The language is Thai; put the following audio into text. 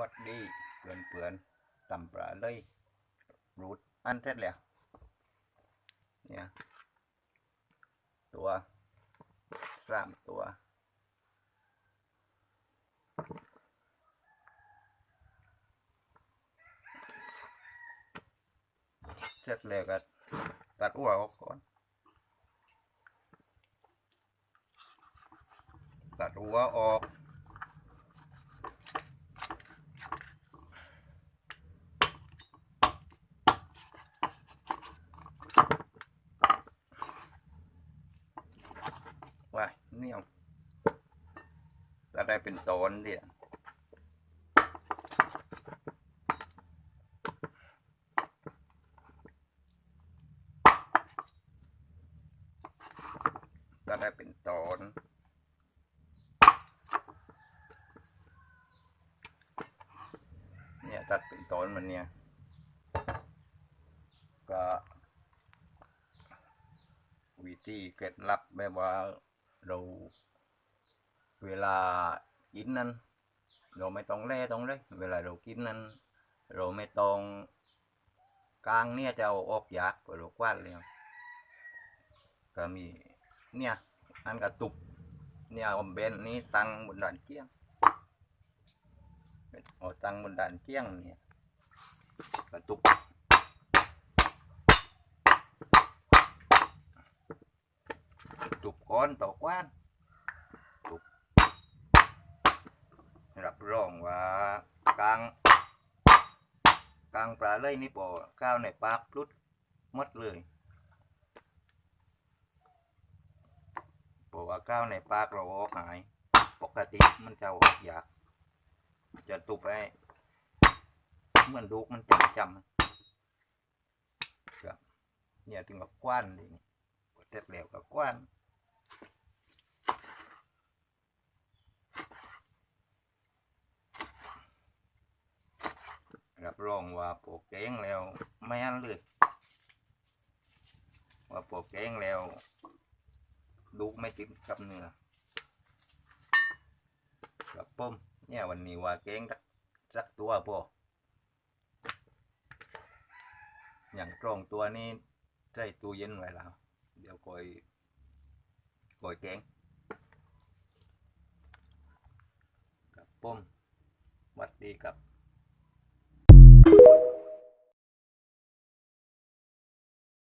วัดดีเปื่อนเปลือนตำปลาเลยรูดอันเสร็จแล้วเนี่ยตัวสามตัวเสร็จแล้วก็ตัดหัวออกก่อนตัดหัวออก เนี่ยวตัดได้เป็นตอนเดียวตัดได้เป็นตอนเนี่ยตัดเป็นตอนมันเนี่ยก็วิธีเคล็ดลับแบบว่า เราเวลากินนั้นเราไม่ต้องแล่ต้องเลยเวลาเรากินนั้น เราไม่ต้องกลางเนี่ยจะเอาออกยากกว่าเรากวาดเลยก็มีเนี่ยอันกระตุกเนี่ยอมเบนนี้ตังบนด่านเกี้ยงเอาตังบนด่านเกี้ยงเนี่ยกระตุก ตุ กก้อนต่อกว้านตุกรับรองว่ากลางกลางปลาเลยนี่ปอก้าวในปากพลุดหมดเลยบอกว่าก้าวในปากเราออกหาย ปกติมันจะออกยาก จะตุกไปเหมือนดูกมันจำจำครับเนี่ยถึงกับกว้านเลยนี่เสร็จแล้วกับกว้าน รองว่าปลูกแกงแล้วไม่อันเลยว่าปลูกแกงแล้วลูกไม่ติดกับเนื้อกับป้มเนี่ยวันนี้ว่าแกงสักตัวพออย่างตรงตัวนี้ใส่ตู้เย็นไว้แล้ว เดี๋ยวคอยคอยแกงกับป้มหวัดดีครับ